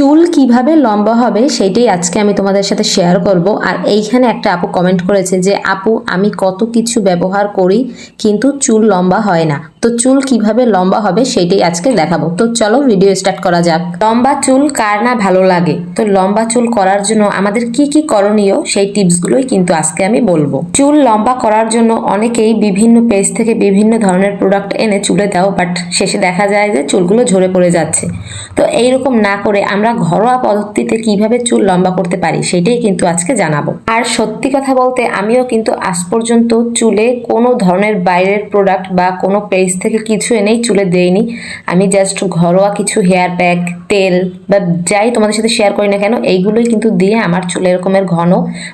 চুল কীভাবে লম্বা হবে সেটাই আজকে আমি তোমাদের সাথে শেয়ার করব। আর এইখানে একটা আপু কমেন্ট করেছে যে, আপু, আমি কত কিছু ব্যবহার করি কিন্তু চুল লম্বা হয় না। তো চুল কীভাবে লম্বা হবে সেইটাই আজকে দেখাবো। তো চলো ভিডিও স্টার্ট করা যাক। লম্বা চুল কার না ভালো লাগে? তো লম্বা চুল করার জন্য আমাদের কি কি করণীয় সেই টিপসগুলোই কিন্তু আজকে আমি বলব। চুল লম্বা করার জন্য অনেকেই বিভিন্ন পেজ থেকে বিভিন্ন ধরনের প্রোডাক্ট এনে চুলে দাও বাট শেষে দেখা যায় যে চুলগুলো ঝরে পড়ে যাচ্ছে। তো এইরকম না করে আমরা ঘরোয়া পদ্ধতিতে কীভাবে চুল লম্বা করতে পারি সেটাই কিন্তু আজকে জানাব। আর সত্যি কথা বলতে আমিও কিন্তু আজ পর্যন্ত চুলে কোনো ধরনের বাইরের প্রোডাক্ট বা কোনো পেজ থেকে কিছু এনেই চুলে দেইনি। আমি জাস্ট ঘরোয়া কিছু হেয়ার প্যাক তেল বা যাই তোমাদের সাথে শেয়ার করি না কেন, এইগুলোই কিন্তু দিয়ে আমার চুল এরকমের ঘন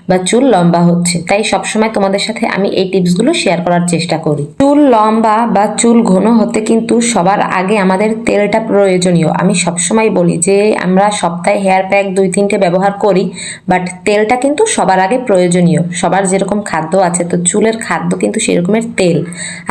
বা চুল লম্বা হচ্ছে। তাই সবসময় তোমাদের সাথে আমি এই টিপসগুলো শেয়ার করার চেষ্টা করি। চুল লম্বা বা চুল ঘন হতে কিন্তু সবার আগে আমাদের তেলটা প্রয়োজনীয়। আমি সবসময় বলি যে, আমরা সপ্তাহে হেয়ার প্যাক দুই তিনটে ব্যবহার করি বাট তেলটা কিন্তু সবার আগে প্রয়োজনীয়। সবার যেরকম খাদ্য আছে, তো চুলের খাদ্য কিন্তু সেরকমের তেল।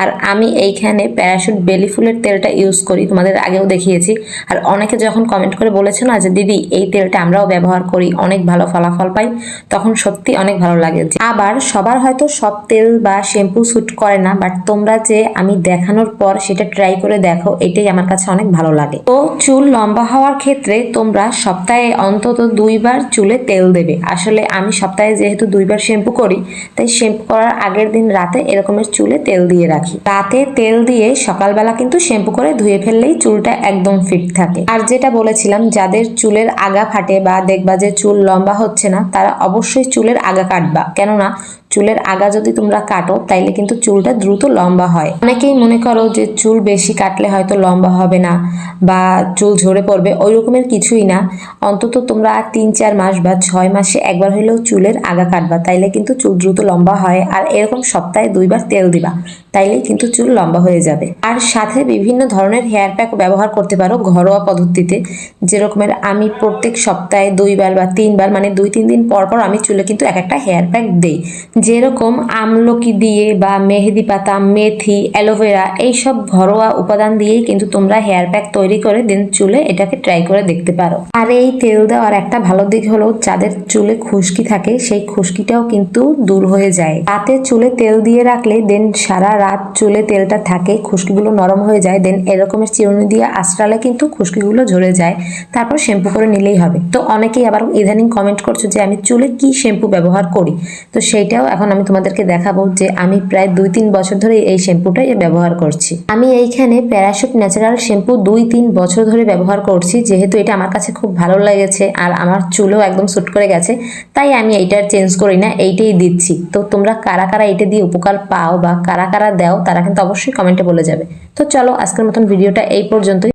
আর আমি এইখানে প্যারাশুট বেলি ফুলের তেলটা ইউজ করি, তোমাদের আগেও দেখিয়েছি। আর অনেকে যখন কমেন্ট করে বলেছে না যে, দিদি, এই তেলটা আমরাও ব্যবহার করি, অনেক ভালো ফলাফল পাই। তখন সত্যি অনেক ভালো লাগে। আবার সবার হয়তো সব তেল বা শ্যাম্পু স্যুট করে না বাট তোমরা যে আমি দেখানোর পর সেটা ট্রাই করে দেখো, এটাই আমার কাছে অনেক ভালো লাগে। তো চুল লম্বা হওয়ার ক্ষেত্রে তোমরা সপ্তাহে অন্তত দুইবার চুলে তেল দেবে। আসলে আমি সপ্তাহে যেহেতু দুইবার শ্যাম্পু করি, তাই শ্যাম্পু করার আগের দিন রাতে এরকমের চুলে তেল দিয়ে রাখি। রাতে তেল দিয়ে সকালবেলা কিন্তু শ্যাম্পু করে ধুয়ে ফেললেই চুলটা একদম ফিট থাকে। আর যেটা বলেছিলাম, যাদের চুলের আগা ফাটে বা দেখবা যে চুল লম্বা হচ্ছে না, তারা অবশ্যই চুলের আগা কাটবা। কেননা চুলের আগা যদি তোমরা কাটো, তাইলে কিন্তু চুলটা দ্রুত লম্বা হয়। অনেকেই মনে করো যে চুল বেশি কাটলে হয়তো লম্বা হবে না বা চুল ঝরে পড়বে ওই রকমের কিছুই না। অন্তত তোমরা তিন, চার মাস বা ছয় মাসে একবার হলেও চুলের আগা কাটবা, তাইলে কিন্তু চুল দ্রুত লম্বা হয়। আর এরকম সপ্তাহে দুইবার তেল দিবা, তাইলেই কিন্তু চুল লম্বা হয়ে যাবে। আর সাথে বিভিন্ন ধরনের হেয়ার প্যাক ব্যবহার করতে পারো ঘরোয়া পদ্ধতিতে, যেরকমের আমি প্রত্যেক সপ্তাহে দুইবার বা তিনবার মানে দুই, তিন দিন পর পর আমি চুলে কিন্তু এক একটা হেয়ার প্যাক দেই। যেরকম আমলকি দিয়ে বা মেহেদি পাতা, মেথি অ্যালোভেরা এইসব ঘরোয়া উপাদান দিয়েই কিন্তু তোমরা হেয়ার প্যাক তৈরি করে দেন চুলে এটাকে ট্রাই করে দেখতে পারো। আর এই তেল দেওয়ার একটা ভালো দিক হলো যাদের চুলে খুশকি থাকে সেই খুশকিটাও কিন্তু দূর হয়ে যায়। রাতে চুলে তেল দিয়ে রাখলে দেন সারা রাত চুলে তেলটা থাকে, খুশকিগুলো নরম হয়ে যায়, দেন এরকমের চিরুনি দিয়ে আশ্রালে কিন্তু খুশকিগুলো ঝরে যায়। তারপর শ্যাম্পু করে নিলেই হবে। তো অনেকেই আবার ইদানিং কমেন্ট করছ যে আমি চুলে কি শ্যাম্পু ব্যবহার করি? তো সেইটাও এখন আমি তোমাদেরকে দেখাবো যে আমি প্রায় দুই তিন বছর ধরে এই শ্যাম্পুটাই ব্যবহার করছি। আমি এইখানে প্যারাশুট ন্যাচারাল শ্যাম্পু দুই তিন বছর ধরে ব্যবহার করছি, যেহেতু এটা আমার কাছে খুব ভালো লেগেছে আর আমার চুলও একদম স্যুট করে গেছে, তাই আমি এইটার চেঞ্জ করি না, এইটাই দিচ্ছি। তো তোমরা কারা কারা এটা দিয়ে উপকার পাও বা কারা কারা দাও, তারা কিন্তু অবশ্যই কমেন্টে বলে যাবে। তো চলো আজকের মতন ভিডিওটা এই পর্যন্তই।